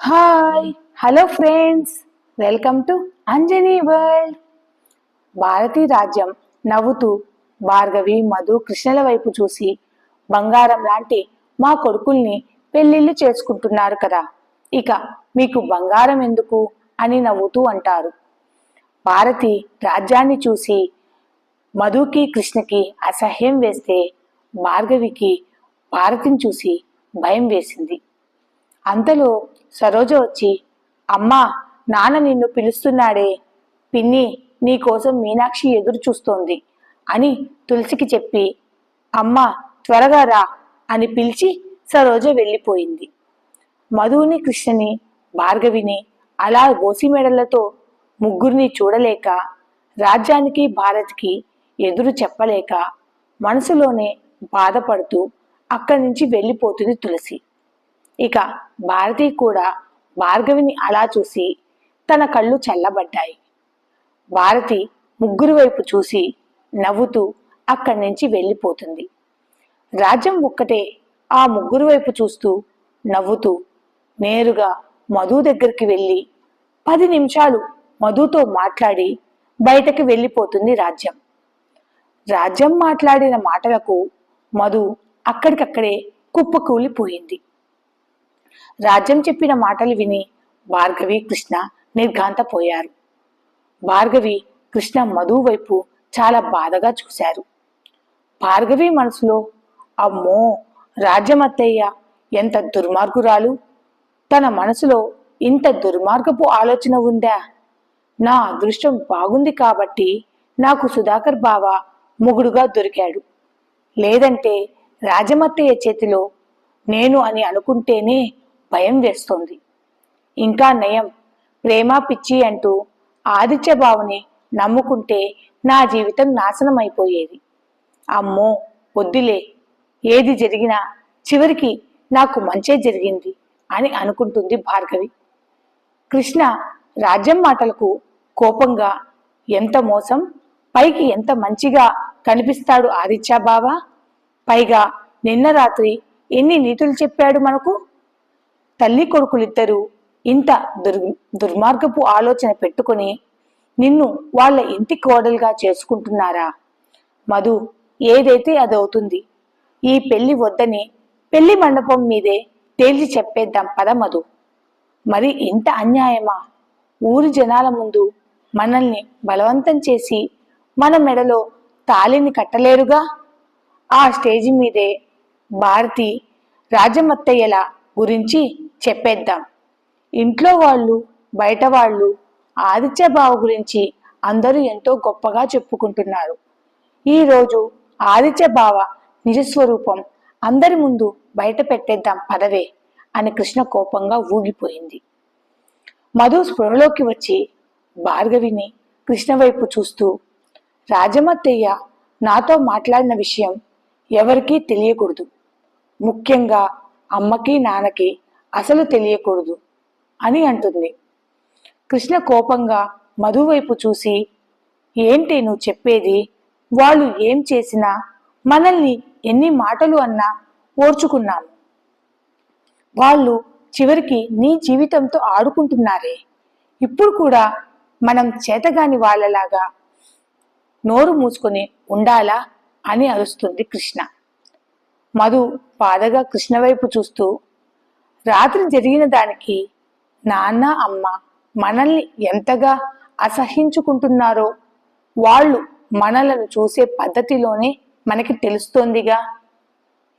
Hi hello friends welcome to Anjani world Bharati రాజ్యం నవ్వుతూ భార్గవి మధు కృష్ణల వైపు చూసి బంగారం లాంటి మా కొడుకుల్ని పెళ్ళిళ్ళు చేసుకుంటున్నారు కదా. ఇక మీకు బంగారం ఎందుకు? అని నవ్వుతూ అంటారు. భారతి రాజ్యాన్ని చూసి మధుకి కృష్ణకి అసహ్యం వేస్తే భార్గవికి భారతిని చూసి భయం వేసింది. అంతలో సరోజ వచ్చి అమ్మా నాన్న నిన్ను పిలుస్తున్నాడే. పిన్ని నీకోసం మీనాక్షి ఎదురు చూస్తోంది అని తులసికి చెప్పి అమ్మ త్వరగా రా అని పిలిచి సరోజ వెళ్ళిపోయింది. మధువుని కృష్ణని భార్గవిని అలా గోసిమెడలతో ముగ్గురిని చూడలేక రాజ్యానికి భారత్కి ఎదురు చెప్పలేక మనసులోనే బాధపడుతూ అక్కడి నుంచి వెళ్ళిపోతుంది తులసి. ఇక భారతి కూడా భార్గవిని అలా చూసి తన కళ్ళు చల్లబడ్డాయి. భారతి ముగ్గురు వైపు చూసి నవ్వుతూ అక్కడి నుంచి వెళ్ళిపోతుంది. రాజ్యం ఒక్కటే ఆ ముగ్గురు వైపు చూస్తూ నవ్వుతూ నేరుగా మధు దగ్గరికి వెళ్ళి పది నిమిషాలు మధుతో మాట్లాడి బయటకి వెళ్ళిపోతుంది రాజ్యం. రాజ్యం మాట్లాడిన మాటలకు మధు అక్కడికక్కడే కుప్పకూలిపోయింది. రాజ్యం చెప్పిన మాటలు విని భార్గవి కృష్ణ నిర్ఘాంతపోయారు. భార్గవి కృష్ణ మధు వైపు చాలా బాధగా చూశారు. భార్గవి మనసులో అమ్మో రాజ్యమత్తయ్య ఎంత దుర్మార్గురాలు. తన మనసులో ఇంత దుర్మార్గపు ఆలోచన ఉందా? నా అదృష్టం బాగుంది కాబట్టి నాకు సుధాకర్ బావ మొగుడుగా దొరికాడు. లేదంటే రాజమత్తయ్య చేతిలో నేను అని అనుకుంటేనే భయం వేస్తోంది. ఇంకా నయం. ప్రేమ పిచ్చి అంటూ ఆదిత్య బావుని నమ్ముకుంటే నా జీవితం నాశనం అయిపోయేది అమ్మో వద్దులే. ఏది జరిగినా చివరికి నాకు మంచే జరిగింది అని అనుకుంటుంది భార్గవి. కృష్ణ రాజ్యం మాటలకు కోపంగా ఎంత మోసం? పైకి ఎంత మంచిగా కనిపిస్తాడు ఆదిత్య బావా? పైగా నిన్న రాత్రి ఎన్ని నీతులు చెప్పాడు మనకు? తల్లి కొడుకులిద్దరూ ఇంత దుర్ దుర్మార్గపు ఆలోచన పెట్టుకొని నిన్ను వాళ్ళ ఇంటి కోడలుగా చేసుకుంటున్నారా? మధు ఏదైతే అదవుతుంది ఈ పెళ్ళి వద్దని పెళ్ళి మండపం మీదే తేల్చి చెప్పేద్దాం పద మధు. మరి ఇంత అన్యాయమా? ఊరి జనాల ముందు మనల్ని బలవంతం చేసి మన మెడలో తాళిని కట్టలేరుగా? ఆ స్టేజి మీదే భారతి రాజమత్తయ్యల గురించి చెప్పేద్దాం. ఇంట్లో వాళ్ళు బయట వాళ్ళు ఆదిత్య బావ గురించి అందరూ ఎంతో గొప్పగా చెప్పుకుంటున్నారు. ఈరోజు ఆదిత్య బావ నిజస్వరూపం అందరి ముందు బయట పెట్టేద్దాం పదవే అని కృష్ణ కోపంగా ఊగిపోయింది. మధు స్పృహలోకి వచ్చి భార్గవిని కృష్ణ వైపు చూస్తూ రాజమత్తయ్య నాతో మాట్లాడిన విషయం ఎవరికీ తెలియకూడదు. ముఖ్యంగా అమ్మకి నాన్నకి అసలు తెలియకూడదు అని అంటుంది. కృష్ణ కోపంగా మధు వైపు చూసి ఏంటి నువ్వు చెప్పేది? వాళ్ళు ఏం చేసినా మనల్ని ఎన్ని మాటలు అన్నా ఓర్చుకున్నాము వాళ్ళు చివరికి నీ జీవితంతో ఆడుకుంటున్నారే. ఇప్పుడు కూడా మనం చేతగాని వాళ్ళలాగా నోరు మూసుకొని ఉండాలా? అని అరుస్తుంది కృష్ణ. మధు బాధగా కృష్ణ వైపు చూస్తూ రాత్రి జరిగిన దానికి నాన్న అమ్మ మనల్ని ఎంతగా అసహించుకుంటున్నారో వాళ్ళు మనలను చూసే పద్ధతిలోనే మనకి తెలుస్తోందిగా.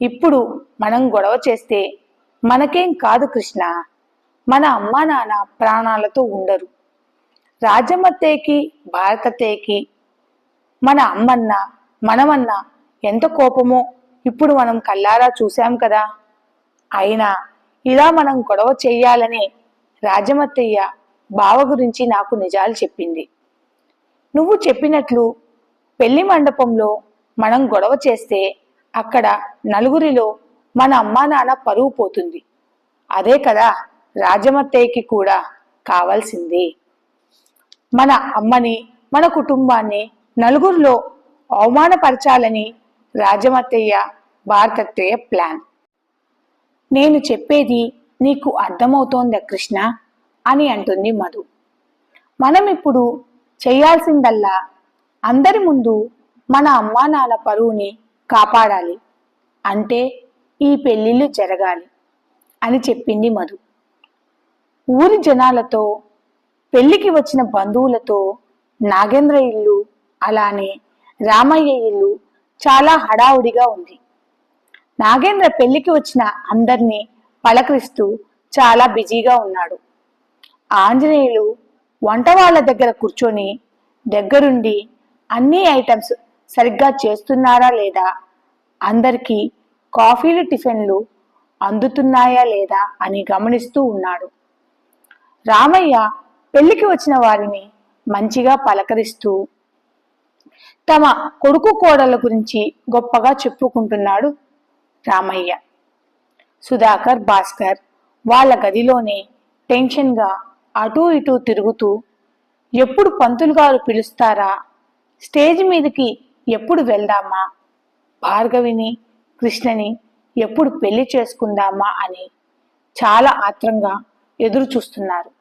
ఇప్పుడు మనం గొడవ చేస్తే మనకేం కాదు కృష్ణ. మన అమ్మా నాన్న ప్రాణాలతో ఉండరు. రాజమత్తయ్యకి భారతత్తయ్యకి మన అమ్మన్న మనమన్నా ఎంత కోపమో ఇప్పుడు మనం కల్లారా చూశాం కదా. అయినా ఇలా మనం గొడవ చెయ్యాలనే రాజమత్తయ్య బావ గురించి నాకు నిజాలు చెప్పింది. నువ్వు చెప్పినట్లు పెళ్ళి మండపంలో మనం గొడవ చేస్తే అక్కడ నలుగురిలో మన అమ్మా నాన్న పరువు పోతుంది. అదే కదా రాజమత్తయ్యకి కూడా కావాల్సింది. మన అమ్మని మన కుటుంబాన్ని నలుగురిలో అవమానపరచాలని రాజమత్తయ్య భారతత్తయ్య ప్లాన్. నేను చెప్పేది నీకు అర్థమవుతోందా కృష్ణ? అని అంటుంది మధు. మనం ఇప్పుడు చేయాల్సిందల్లా అందరి ముందు మన అమ్మా నాన్న పరువుని కాపాడాలి. అంటే ఈ పెళ్ళిళ్ళు జరగాలి అని చెప్పింది మధు. ఊరి జనాలతో పెళ్ళికి వచ్చిన బంధువులతో నాగేంద్ర ఇల్లు అలానే రామయ్య ఇల్లు చాలా హడావుడిగా ఉంది. నాగేంద్ర పెళ్ళికి వచ్చిన అందరినీ పలకరిస్తూ చాలా బిజీగా ఉన్నాడు. ఆంజనేయులు వంట వాళ్ళ దగ్గర కూర్చొని దగ్గరుండి అన్ని ఐటమ్స్ సరిగ్గా చేస్తున్నారా లేదా? అందరికీ కాఫీలు టిఫిన్లు అందుతున్నాయా లేదా అని గమనిస్తూ ఉన్నాడు. రామయ్య పెళ్ళికి వచ్చిన వారిని మంచిగా పలకరిస్తూ తమ కొడుకు కోడల గురించి గొప్పగా చెప్పుకుంటున్నాడు రామయ్య సుధాకర్ భాస్కర్ వాళ్ళ గదిలోనే టెన్షన్గా అటూ ఇటూ తిరుగుతూ ఎప్పుడు పంతులు గారు పిలుస్తారా? స్టేజ్ మీదకి ఎప్పుడు వెళ్దామా? భార్గవిని కృష్ణని ఎప్పుడు పెళ్ళి చేసుకుందామా? అని చాలా ఆత్రంగా ఎదురు చూస్తున్నారు.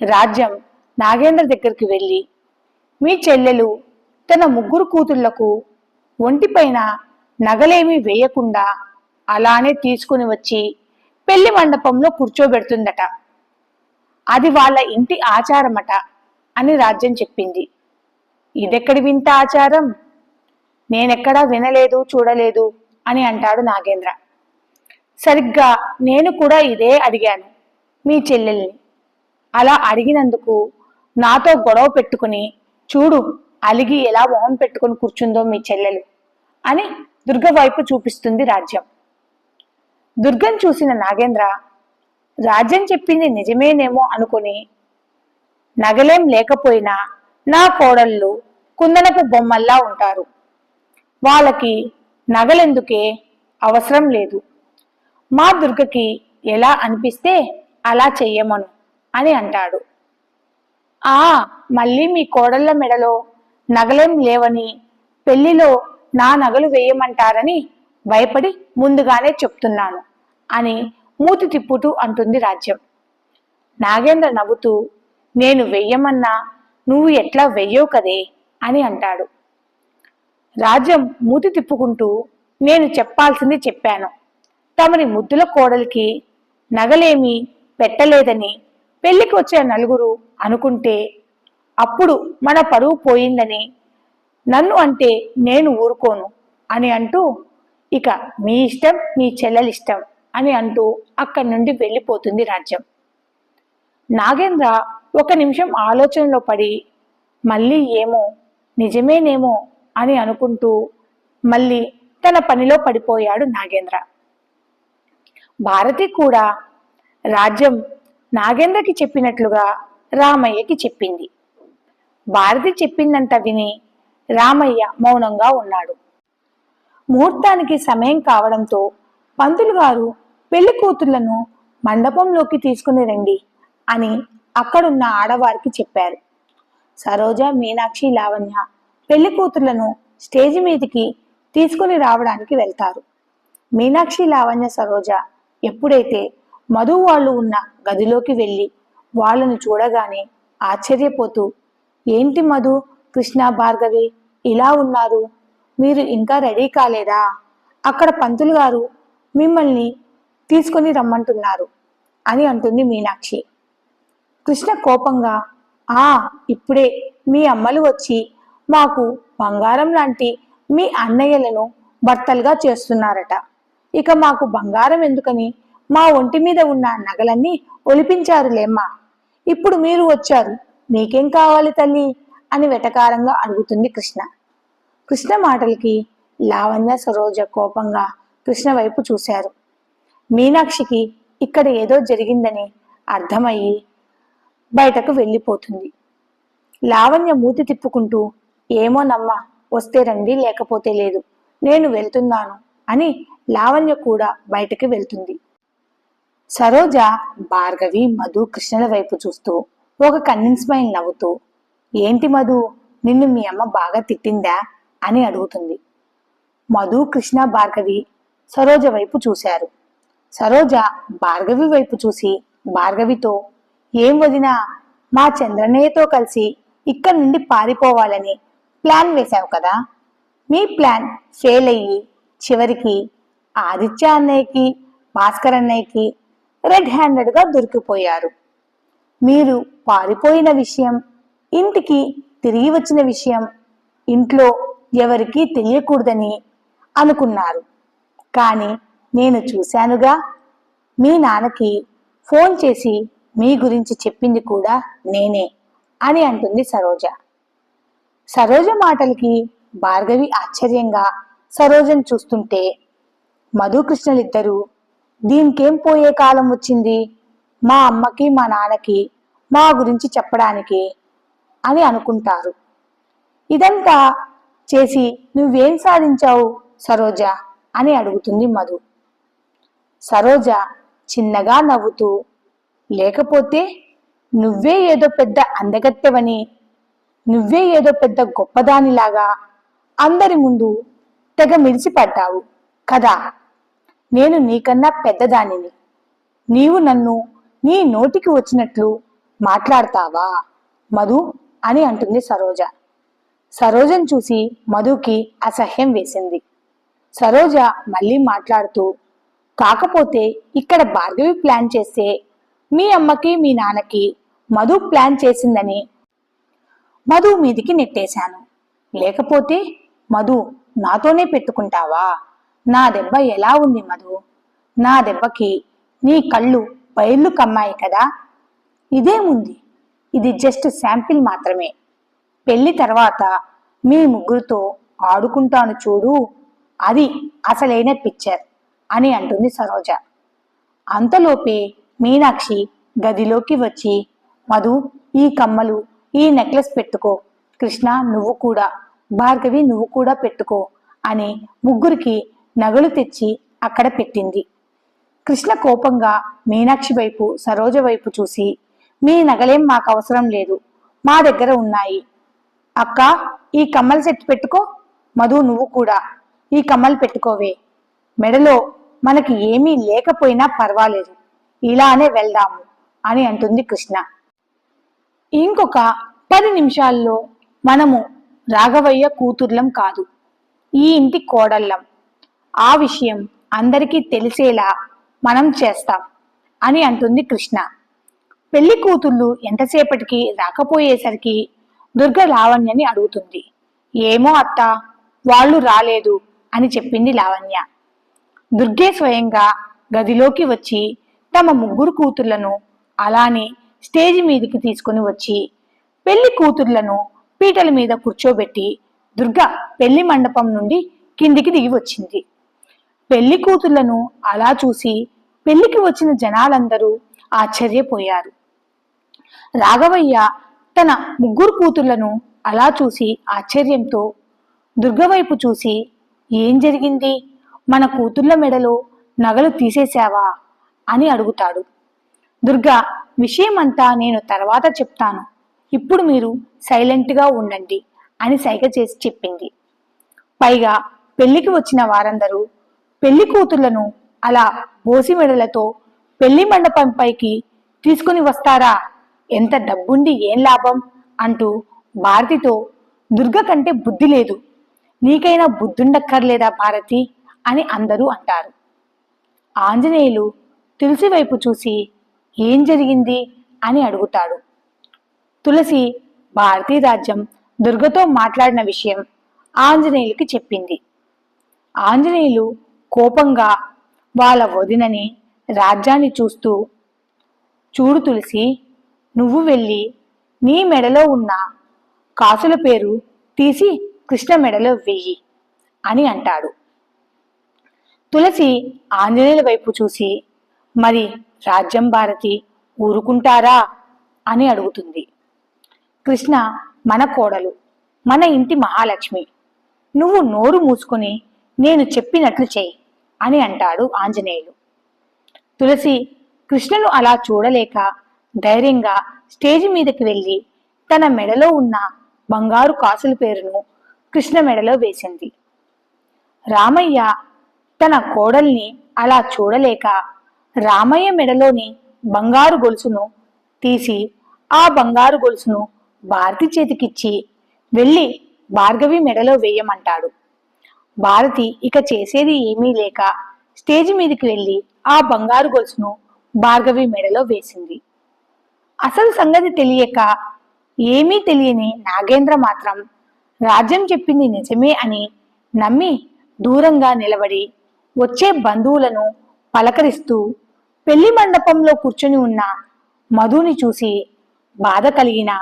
రాజ్యం నాగేంద్ర దగ్గరికి వెళ్ళి మీ చెల్లెలు తన ముగ్గురు కూతుళ్ళకు ఒంటిపైన నగలేమీ వేయకుండా అలానే తీసుకుని వచ్చి పెళ్ళి మండపంలో కూర్చోబెడుతుందట. అది వాళ్ళ ఇంటి ఆచారమట అని రాజ్యం చెప్పింది. ఇదెక్కడి వింత ఆచారం? నేనెక్కడా వినలేదు చూడలేదు అని అంటాడు నాగేంద్ర. సరిగ్గా నేను కూడా ఇదే అడిగాను మీ చెల్లెల్ని. అలా అడిగినందుకు నాతో గొడవ పెట్టుకుని చూడు అలిగి ఎలా మొహం పెట్టుకుని కూర్చుందో మీ చెల్లెలు అని దుర్గ వైపు చూపిస్తుంది రాజ్యం. దుర్గం చూసిన నాగేంద్ర రాజ్యం చెప్పింది నిజమేనేమో అనుకుని నగలేం లేకపోయినా నా కోడళ్ళు కుందనపు బొమ్మల్లా ఉంటారు. వాళ్ళకి నగలెందుకే అవసరం లేదు. మా దుర్గకి ఎలా అనిపిస్తే అలా చెయ్యమను అని అంటాడు. ఆ మళ్ళీ మీ కోడళ్ళ మెడలో నగలేం లేవని పెళ్ళిలో నా నగలు వేయమంటారని భయపడి ముందుగానే చెప్తున్నాను అని మూతి తిప్పుతూ అంటుంది రాజ్యం. నాగేంద్ర నవ్వుతూ నేను వెయ్యమన్నా నువ్వు ఎట్లా వెయ్యవు కదే? అని అంటాడు. రాజ్యం మూతి తిప్పుకుంటూ నేను చెప్పాల్సింది చెప్పాను. తమని ముద్దుల కోడలికి నగలేమి పెట్టలేదని పెళ్ళికి వచ్చిన నలుగురు అనుకుంటే అప్పుడు మన పరువు పోయిందని నన్ను అంటే నేను ఊరుకోను అని అంటూ ఇక మీ ఇష్టం మీ చెల్లెలిష్టం అని అంటూ అక్కడి నుండి వెళ్ళిపోతుంది రాజ్యం. నాగేంద్ర ఒక నిమిషం ఆలోచనలో పడి మళ్ళీ ఏమో నిజమేనేమో అని అనుకుంటూ మళ్ళీ తన పనిలో పడిపోయాడు నాగేంద్ర. భారతి కూడా రాజ్యం నాగేంద్రకి చెప్పినట్లుగా రామయ్యకి చెప్పింది. భారతి చెప్పిందంత విని రామయ్య మౌనంగా ఉన్నాడు. ముహూర్తానికి సమయం కావడంతో పంతులు గారు పెళ్ళి కూతుళ్ళను మండపంలోకి తీసుకుని రండి అని అక్కడున్న ఆడవారికి చెప్పారు. సరోజ మీనాక్షి లావణ్య పెళ్ళి కూతుళ్ళను స్టేజి మీదకి తీసుకుని రావడానికి వెళ్తారు. మీనాక్షి లావణ్య సరోజ ఎప్పుడైతే మధు వాళ్ళు ఉన్న గదిలోకి వెళ్ళి వాళ్ళను చూడగానే ఆశ్చర్యపోతూ ఏంటి మధు కృష్ణ భార్గవి ఇలా ఉన్నారు. మీరు ఇంకా రెడీ కాలేదా? అక్కడ పంతులు గారు మిమ్మల్ని తీసుకొని రమ్మంటున్నారు అని అంటుంది మీనాక్షి. కృష్ణ కోపంగా ఆ ఇప్పుడే మీ అమ్మలు వచ్చి మాకు బంగారం లాంటి మీ అన్నయ్యలను భర్తలుగా చేస్తున్నారట. ఇక మాకు బంగారం ఎందుకని? మా ఒంటి మీద ఉన్న నగలన్నీ ఒలిపించారులేమ్మా. ఇప్పుడు మీరు వచ్చారు. మీకేం కావాలి తల్లి? అని వెటకారంగా అడుగుతుంది కృష్ణ. కృష్ణ మాటలకి లావణ్య సరోజ కోపంగా కృష్ణ వైపు చూశారు. మీనాక్షికి ఇక్కడ ఏదో జరిగిందని అర్థమయ్యి బయటకు వెళ్ళిపోతుంది. లావణ్య మూతి తిప్పుకుంటూ ఏమోనమ్మా వస్తే రండి లేకపోతే లేదు. నేను వెళ్తున్నాను అని లావణ్య కూడా బయటకు వెళ్తుంది. సరోజ భార్గవి మధు కృష్ణల వైపు చూస్తూ ఒక కన్నింగ్ స్మైల్ నవ్వుతూ ఏంటి మధు? నిన్ను మీ అమ్మ బాగా తిట్టిందా? అని అడుగుతుంది. మధు కృష్ణ భార్గవి సరోజ వైపు చూశారు. సరోజ భార్గవి వైపు చూసి భార్గవితో ఏం వదినా మా చంద్రన్నయ్యతో కలిసి ఇక్కడి నుండి పారిపోవాలని ప్లాన్ వేశావు కదా? మీ ప్లాన్ ఫెయిల్ అయ్యి చివరికి ఆదిత్య అన్నయ్యకి భాస్కర్ అన్నయ్యకి రెడ్ హ్యాండెడ్గా దొరికిపోయారు. మీరు పారిపోయిన విషయం ఇంటికి తిరిగి వచ్చిన విషయం ఇంట్లో ఎవరికీ తెలియకూడదని అనుకున్నారు. కానీ నేను చూశానుగా మీ నాన్నకి ఫోన్ చేసి మీ గురించి చెప్పింది కూడా నేనే అని అంటుంది సరోజ. సరోజ మాటలకి భార్గవి ఆశ్చర్యంగా సరోజను చూస్తుంటే మధుకృష్ణలిద్దరూ దీనికేం పోయే కాలం వచ్చింది? మా అమ్మకి మా నాన్నకి మా గురించి చెప్పడానికి అని అనుకుంటారు. ఇదంతా చేసి నువ్వేం సాధించావు సరోజ అని అడుగుతుంది మధు. సరోజ చిన్నగా నవ్వుతూ లేకపోతే నువ్వే ఏదో పెద్ద అందగత్తెవని నువ్వే ఏదో పెద్ద గొప్పదానిలాగా అందరి ముందు తెగ మిడిసిపడ్డావు కదా. నేను నీకన్నా పెద్దదానిని. నీవు నన్ను నీ నోటికి వచ్చినట్లు మాట్లాడతావా? మధు అని అంటుంది సరోజ. సరోజను చూసి మధుకి అసహ్యం వేసింది. సరోజ మళ్ళీ మాట్లాడుతూ కాకపోతే ఇక్కడ భార్గవి ప్లాన్ చేస్తే మీ అమ్మకి మీ నాన్నకి మధు ప్లాన్ చేసిందని మధు మీదికి నెట్టేశాను. లేకపోతే మధు నాతోనే పెట్టుకుంటావా? నా దెబ్బ ఎలా ఉంది మధు? నా దెబ్బకి నీ కళ్ళు బయళ్ళు కమ్మాయి కదా? ఇదేముంది? ఇది జస్ట్ శాంపిల్ మాత్రమే. పెళ్ళి తర్వాత మీ ముగ్గురితో ఆడుకుంటాను చూడు అది అసలైన పిక్చర్ అని అంటుంది సరోజ. అంతలోపే మీనాక్షి గదిలోకి వచ్చి మధు ఈ కమ్మలు ఈ నెక్లెస్ పెట్టుకో. కృష్ణ నువ్వు కూడా. భార్గవి నువ్వు కూడా పెట్టుకో అని ముగ్గురికి నగలు తెచ్చి అక్కడ పెట్టింది. కృష్ణ కోపంగా మీనాక్షి వైపు సరోజ వైపు చూసి మీ నగలేం మాకు అవసరం లేదు. మా దగ్గర ఉన్నాయి. అక్క ఈ కమ్మలు సెట్ పెట్టుకో. మధు నువ్వు కూడా. ఈ కమ్మలు పెట్టుకోవే. మెడలో మనకి ఏమీ లేకపోయినా పర్వాలేదు. ఇలానే వెళ్దాము అని అంటుంది కృష్ణ. ఇంకొక పది నిమిషాల్లో మనము రాఘవయ్య కూతుర్లం కాదు. ఈ ఇంటి కోడళ్ళం. ఆ విషయం అందరికీ తెలిసేలా మనం చేస్తాం అని అంటుంది కృష్ణ. పెళ్ళి కూతుళ్ళు ఎంతసేపటికి రాకపోయేసరికి దుర్గ లావణ్యని అడుగుతుంది. ఏమో అత్త వాళ్ళు రాలేదు అని చెప్పింది లావణ్య. దుర్గే స్వయంగా గదిలోకి వచ్చి తమ ముగ్గురు కూతుర్లను అలానే స్టేజ్ మీదకి తీసుకుని వచ్చి పెళ్ళి కూతుర్లను పీటల మీద కూర్చోబెట్టి దుర్గ పెళ్ళి మండపం నుండి కిందికి దిగి వచ్చింది. పెళ్ళి కూతుర్లను అలా చూసి పెళ్ళికి వచ్చిన జనాలందరూ ఆశ్చర్యపోయారు. రాఘవయ్య తన ముగ్గురు కూతుర్లను అలా చూసి ఆశ్చర్యంతో దుర్గవైపు చూసి ఏం జరిగింది? మన కూతుర్ల మెడలో నగలు తీసేశావా? అని అడుగుతాడు. దుర్గ విషయమంతా నేను తర్వాత చెప్తాను. ఇప్పుడు మీరు సైలెంట్గా ఉండండి అని సైగ చేసి చెప్పింది. పైగా పెళ్ళికి వచ్చిన వారందరూ పెళ్ళి కూతుర్లను అలా బోసి మెడలతో పెళ్ళి మండపంపైకి తీసుకుని వస్తారా? ఎంత డబ్బుండి ఏం లాభం? అంటూ భారతితో దుర్గ కంటే బుద్ధి లేదు. నీకైనా బుద్ధుండక్కర్లేదా భారతి? అని అందరూ అంటారు. ఆంజనేయులు తులసి వైపు చూసి ఏం జరిగింది? అని అడుగుతాడు. తులసి భారతీ రాజ్యం దుర్గతో మాట్లాడిన విషయం ఆంజనేయులకి చెప్పింది. ఆంజనేయులు కోపంగా వాళ్ళ వదినని రాజ్యాన్ని చూస్తూ చూడు తులసి నువ్వు వెళ్ళి నీ మెడలో ఉన్న కాసుల పేరు తీసి కృష్ణ మెడలో వెయ్యి అని అంటాడు. తులసి ఆంజనేయుల వైపు చూసి మరి రాజ్యం భారతి ఊరుకుంటారా అని అడుగుతుంది. కృష్ణ మన కోడలు మన ఇంటి మహాలక్ష్మి నువ్వు నోరు మూసుకొని నేను చెప్పినట్లు చెయ్యి అని అంటాడు ఆంజనేయులు. తులసి కృష్ణను అలా చూడలేక ధైర్యంగా స్టేజి మీదకి వెళ్ళి తన మెడలో ఉన్న బంగారు కాసుల పేరును కృష్ణ మెడలో వేసింది. రామయ్య తన కోడల్ని అలా చూడలేక రామయ్య మెడలోని బంగారు గొలుసును తీసి ఆ బంగారు గొలుసును భారతి చేతికిచ్చి వెళ్ళి భార్గవి మెడలో వేయమంటాడు. భారతి ఇక చేసేది ఏమీ లేక స్టేజ్ మీదకి వెళ్ళి ఆ బంగారు గొలుసును భార్గవి మెడలో వేసింది. అసలు సంగతి తెలియక ఏమీ తెలియని నాగేంద్ర మాత్రం రాజ్యం చెప్పింది నిజమే అని నమ్మి దూరంగా నిలబడి వచ్చే బంధువులను పలకరిస్తూ పెళ్ళి మండపంలో కూర్చుని ఉన్న మధుని చూసి బాధ కలిగిన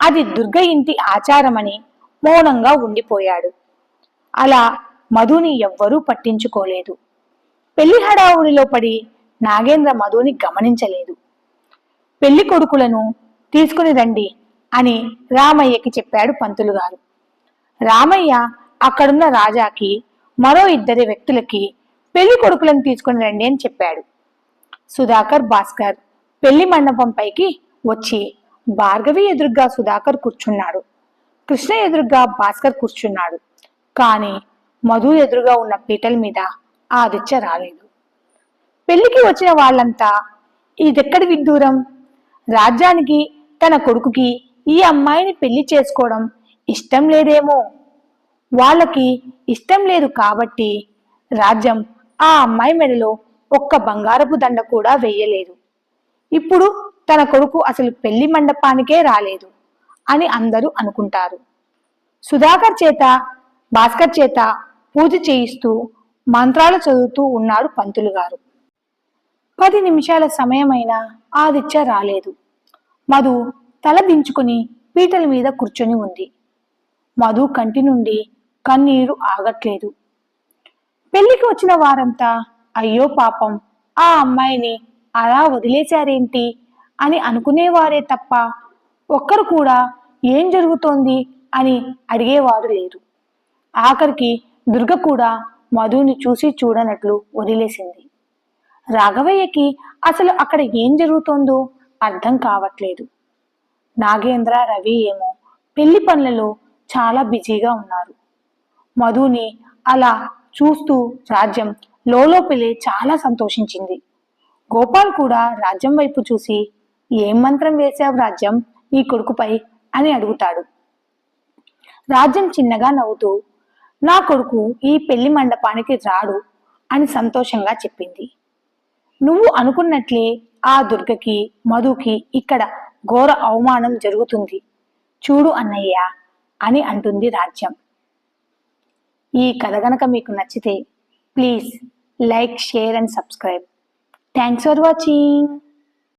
అది దుర్గ ఇంటి ఆచారమని మౌనంగా ఉండిపోయాడు. అలా మధుని ఎవ్వరూ పట్టించుకోలేదు. పెళ్ళి హడావుడిలో పడి నాగేంద్ర మధుని గమనించలేదు. పెళ్ళి కొడుకులను తీసుకుని రండి అని రామయ్యకి చెప్పాడు పంతులు గారు. రామయ్య అక్కడున్న రాజాకి మరో ఇద్దరి వ్యక్తులకి పెళ్ళి కొడుకులను తీసుకుని రండి అని చెప్పాడు. సుధాకర్ భాస్కర్ పెళ్ళి మండపం పైకి వచ్చి భార్గవి ఎదురుగ్గా సుధాకర్ కూర్చున్నాడు. కృష్ణ ఎదురుగ్గా భాస్కర్ కూర్చున్నాడు. కానీ మధు ఎదురుగా ఉన్న పీటల మీద ఆదిత్య రాలేదు. పెళ్ళికి వచ్చిన వాళ్ళంతా ఇదెక్కడి విడ్డూరం? రాజ్యానికి తన కొడుకుకి ఈ అమ్మాయిని పెళ్ళి చేసుకోవడం ఇష్టం లేదేమో. వాళ్ళకి ఇష్టం లేదు కాబట్టి రాజ్యం ఆ అమ్మాయి మెడలో ఒక్క బంగారపు దండ కూడా వెయ్యలేదు ఇప్పుడు తన కొడుకు అసలు పెళ్ళి మండపానికే రాలేదు అని అందరూ అనుకుంటారు. సుధాకర్ చేత భాస్కర్ చేత పూజ చేయిస్తూ మంత్రాలు చదువుతూ ఉన్నాడు పంతులు గారు. పది నిమిషాల సమయమైనా ఆదిత్య రాలేదు. మధు తల దించుకుని పీటల మీద కూర్చొని ఉంది. మధు కంటి నుండి కన్నీరు ఆగట్లేదు. పెళ్ళికి వచ్చిన వారంతా అయ్యో పాపం ఆ అమ్మాయిని అలా వదిలేశారేంటి? అని అనుకునేవారే తప్ప ఒక్కరు కూడా ఏం జరుగుతోంది? అని అడిగేవారు లేరు ఆఖరికి దుర్గ కూడా మధుని చూసి చూడనట్లు వదిలేసింది. రాఘవయ్యకి అసలు అక్కడ ఏం జరుగుతోందో అర్థం కావట్లేదు. నాగేంద్ర రవి ఏమో పెళ్ళి పనులలో చాలా బిజీగా ఉన్నారు. మధుని అలా చూస్తూ రాజ్యం లోలోపలే చాలా సంతోషించింది. గోపాల్ కూడా రాజ్యం వైపు చూసి ఏం మంత్రం వేశావు రాజ్యం? నీ కొడుకుపై? అని అడుగుతాడు. రాజ్యం చిన్నగా నవ్వుతూ నా కొడుకు ఈ పెళ్ళి మండపానికి రాడు అని సంతోషంగా చెప్పింది. నువ్వు అనుకున్నట్లే ఆ దుర్గకి మధుకి ఇక్కడ ఘోర అవమానం జరుగుతుంది. చూడు అన్నయ్య అని అంటుంది రాజ్యం. ఈ కథ గనక మీకు నచ్చితే please like share and subscribe. Thanks for watching.